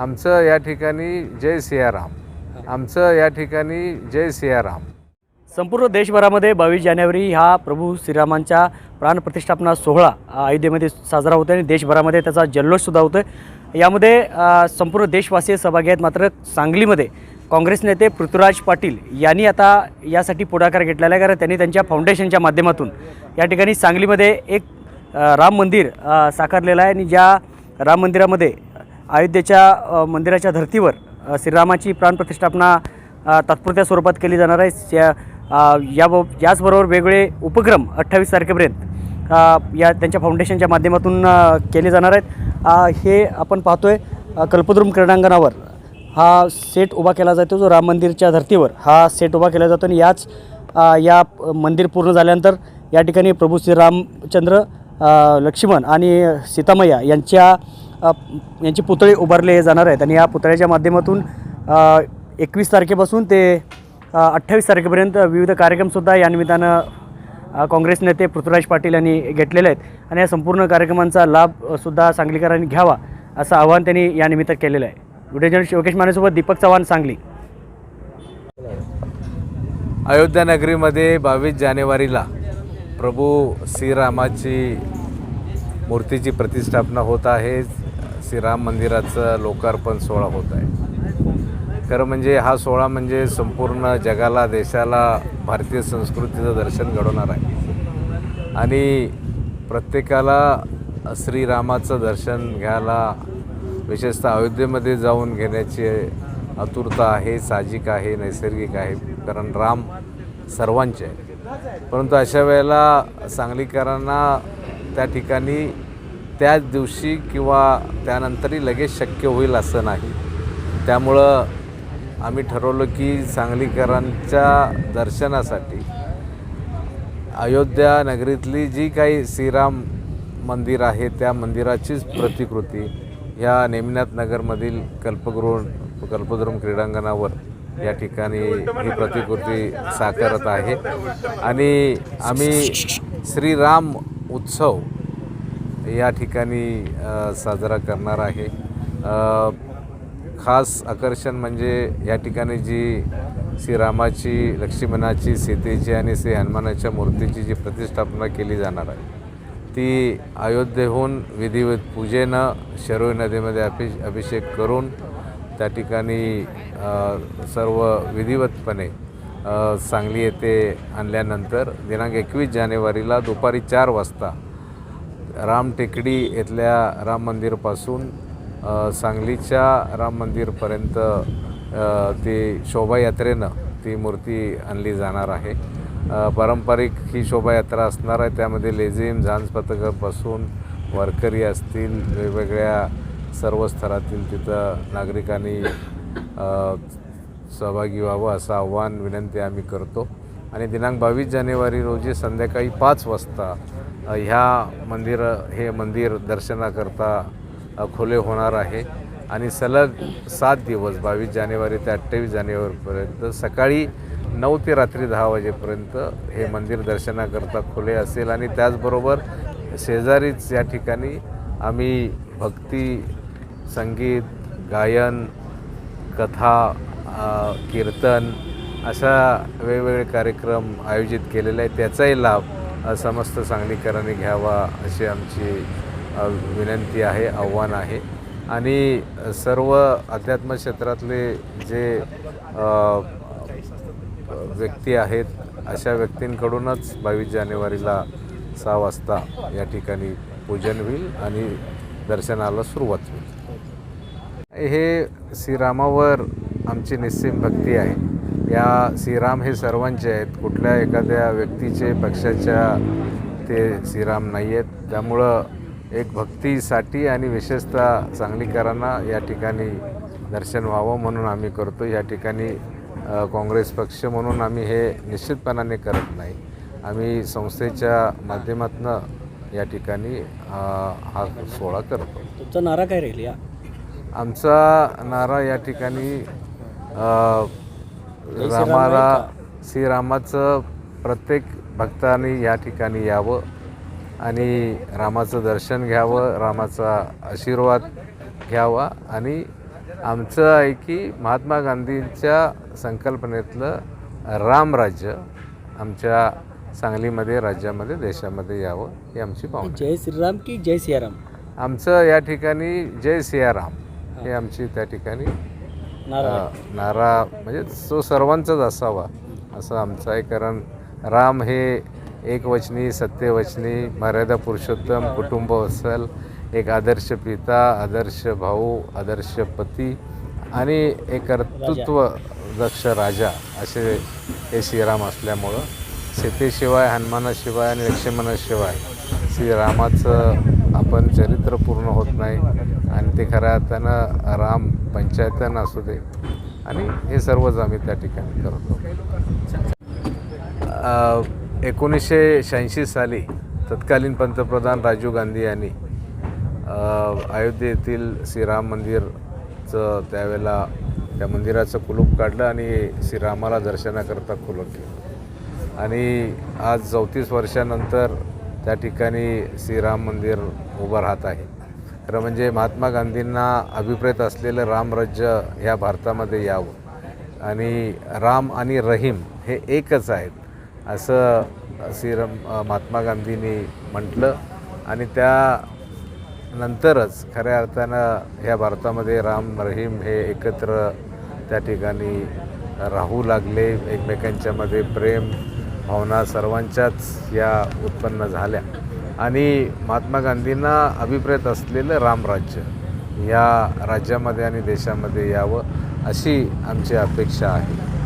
आमचं या ठिकाणी जय सियाराम. आमचं या ठिकाणी जय सियाराम. संपूर्ण देशभरामध्ये बावीस जानेवारी हा प्रभू श्रीरामांच्या प्राणप्रतिष्ठापना सोहळा अयोध्येमध्ये साजरा होतो आणि देशभरामध्ये त्याचा जल्लोषसुद्धा होतो आहे यामध्ये संपूर्ण देशवासीय सहभागी आहेत. मात्र सांगलीमध्ये काँग्रेस नेते पृथ्वीराज पाटील यांनी आता यासाठी पुढाकार घेतलेला आहे. कारण त्यांनी त्यांच्या फाउंडेशनच्या माध्यमातून या ठिकाणी सांगलीमध्ये एक राम मंदिर साकारलेलं आहे. आणि ज्या राम मंदिरामध्ये अयोध्येच्या मंदिराच्या धर्तीवर श्रीरामाची प्राणप्रतिष्ठापना तात्पुरत्या स्वरूपात केली जाणार आहे. या याब याचबरोबर वेगवेगळे उपक्रम अठ्ठावीस तारखेपर्यंत या त्यांच्या फाउंडेशनच्या माध्यमातून केले जाणार आहेत. हे आपण पाहतो आहे कल्पद्रुम क्रीडांगणावर. हा सेट उभा केला जातो जो राम मंदिरच्या धर्तीवर हा सेट उभा केला जातो. आणि याच या मंदिर पूर्ण झाल्यानंतर या ठिकाणी प्रभू श्रीरामचंद्र लक्ष्मण आणि सीतामय्या यांच्या यांचे पुतळे उभारले जाणार आहेत आणि या पुतळ्याच्या माध्यमातून एकवीस तारखेपासून ते अठ्ठावीस तारखेपर्यंत विविध कार्यक्रमसुद्धा यानिमित्तानं काँग्रेस नेते पृथ्वीराज पाटील यांनी घेतलेले आहेत. आणि या संपूर्ण कार्यक्रमांचा लाभसुद्धा सांगलीकरांनी घ्यावा असं आवाहन त्यांनी यानिमित्त केलेलं आहे. व्हिडिओ जर्नलिस्ट योगेश मानेसोबत दीपक चव्हाण सांगली. अयोध्या नगरीमध्ये बावीस जानेवारीला प्रभू श्रीरामाची मूर्तीची प्रतिष्ठापना होत आहे. श्रीराम मंदिराचं लोकार्पण सोहळा होत आहे. खरं म्हणजे हा सोहळा म्हणजे संपूर्ण जगाला देशाला भारतीय संस्कृतीचं दर्शन घडवणार आहे. आणि प्रत्येकाला श्रीरामाचं दर्शन घ्यायला विशेषतः अयोध्येमध्ये जाऊन घेण्याची आतुरता आहे साहजिक आहे नैसर्गिक आहे कारण राम सर्वांचे आहे परंतु अशा वेळेला सांगलीकरांना त्या ठिकाणी त्याच दिवशी किंवा त्यानंतरही लगेच शक्य होईल असं नाही. त्यामुळं आम्ही ठरवलं की सांगलीकरांच्या दर्शनासाठी अयोध्या नगरीतली जी काही श्रीराम मंदिर आहे त्या मंदिराचीच प्रतिकृती ह्या नेमनाथ नगरमधील कल्पगृह कल्पद्रुम क्रीडांगणावर या ठिकाणी ही प्रतिकृती साकारत आहे. आणि आम्ही श्रीराम उत्सव या ठिकाणी साजरा करणार आहे. खास आकर्षण म्हणजे या ठिकाणी जी श्रीरामाची लक्ष्मणाची सीतेची आणि श्री हनुमानाच्या मूर्तीची जी प्रतिष्ठापना केली जाणार आहे ती अयोध्येहून विधिवत पूजेनं शरोई नदीमध्ये अभि अभिषेक करून त्या ठिकाणी सर्व विधिवतपणे सांगली येथे आणल्यानंतर दिनांक एकवीस जानेवारीला दुपारी चार वाजता राम टेकडी येथल्या राम मंदिरपासून सांगलीच्या राम मंदिरपर्यंत ती शोभायात्रेनं ती मूर्ती आणली जाणार आहे. पारंपरिक ही शोभायात्रा असणार आहे. त्यामध्ये लेझिम झांज पथकापासून वारकरी असतील वेगवेगळ्या सर्व स्तरातील तिथं नागरिकांनी सहभागी व्हावं असं आव्हान विनंती आम्ही करतो. आणि दिनांक बावीस जानेवारी रोजी संध्याकाळी पाच वाजता ह्या मंदिर हे मंदिर दर्शनाकरता खुले होणार आहे. आणि सलग सात दिवस बावीस जानेवारी ते अठ्ठावीस जानेवारीपर्यंत सकाळी नऊ ते रात्री दहा वाजेपर्यंत हे मंदिर दर्शनाकरता खुले असेल. आणि त्याचबरोबर शेजारीच या ठिकाणी आम्ही भक्ती संगीत गायन कथा कीर्तन अशा वेगवेगळे कार्यक्रम आयोजित केलेले आहेत. त्याचाही लाभ समस्त सांगलीकरांनी घ्यावा अशी आमची विनंती आहे आव्हान आहे. आणि सर्व अध्यात्म क्षेत्रातले जे व्यक्ती आहेत अशा व्यक्तींकडूनच बावीस जानेवारीला सहा वाजता या ठिकाणी पूजन होईल आणि दर्शनाला सुरुवात होईल. हे श्रीरामावर आमची निस्सीम भक्ती आहे. या श्रीराम हे सर्वांचे आहेत. कुठल्या एखाद्या व्यक्तीचे पक्षाच्या ते श्रीराम नाही आहेत त्यामुळं एक भक्तीसाठी आणि विशेषतः सांगलीकरांना या ठिकाणी दर्शन व्हावं म्हणून आम्ही करतो या ठिकाणी काँग्रेस पक्ष म्हणून आम्ही हे निश्चितपणाने करत नाही. आम्ही संस्थेच्या माध्यमातून या ठिकाणी हा सोहळा करतो. तुमचा नारा काय राहील या? आमचा नारा या ठिकाणी रामाला श्रीरामाचं प्रत्येक भक्ताने या ठिकाणी यावं आणि रामाचं दर्शन घ्यावं रामाचा आशीर्वाद घ्यावा आणि आमचं आहे की महात्मा गांधींच्या संकल्पनेतलं रामराज्य आमच्या सांगलीमध्ये राज्यामध्ये देशामध्ये यावं ही आमची पाहुणा जय श्रीराम की जय सियाराम? आमचं या ठिकाणी जय सियाराम हे. आमची त्या ठिकाणी नारा. म्हणजे तो सर्वांचाच असावा असं आमचं आहे. कारण राम हे एकवचनी सत्यवचनी मर्यादा पुरुषोत्तम कुटुंब वत्सल एक आदर्श पिता आदर्श भाऊ आदर्श पती आणि एक कर्तृत्व दक्ष राजा असे हे श्रीराम असल्यामुळं सीतेशिवाय हनुमानाशिवाय आणि लक्ष्मणाशिवाय श्रीरामाचं आपण चरित्र पूर्ण होत नाही आणि ते खऱ्या अर्थानं राम पंचायतन असू दे. आणि हे सर्वच आम्ही त्या ठिकाणी करतो. एकोणीसशे शहाऐंशी साली तत्कालीन पंतप्रधान राजीव गांधी यांनी अयोध्येतील श्रीराम मंदिरचं त्यावेळेला त्या मंदिराचं कुलूप काढलं आणि श्रीरामाला दर्शनाकरता खुलं केलं. आणि आज चौतीस वर्षानंतर त्या ठिकाणी श्रीराम मंदिर उभं राहत आहे. खरं म्हणजे महात्मा गांधींना अभिप्रेत असलेलं रामराज्य ह्या भारतामध्ये यावं. आणि राम आणि रहीम हे एकच आहेत असं श्रीराम महात्मा गांधींनी म्हटलं. आणि त्या नंतरच खऱ्या अर्थानं ह्या भारतामध्ये राम रहीम हे एकत्र त्या ठिकाणी राहू लागले. एकमेकांच्यामध्ये प्रेम भावना सर्वांच्याच या उत्पन्न झाल्या. आणि महात्मा गांधींना अभिप्रेत असलेलं रामराज्य या राज्यामध्ये आणि देशामध्ये यावं अशी आमची अपेक्षा आहे.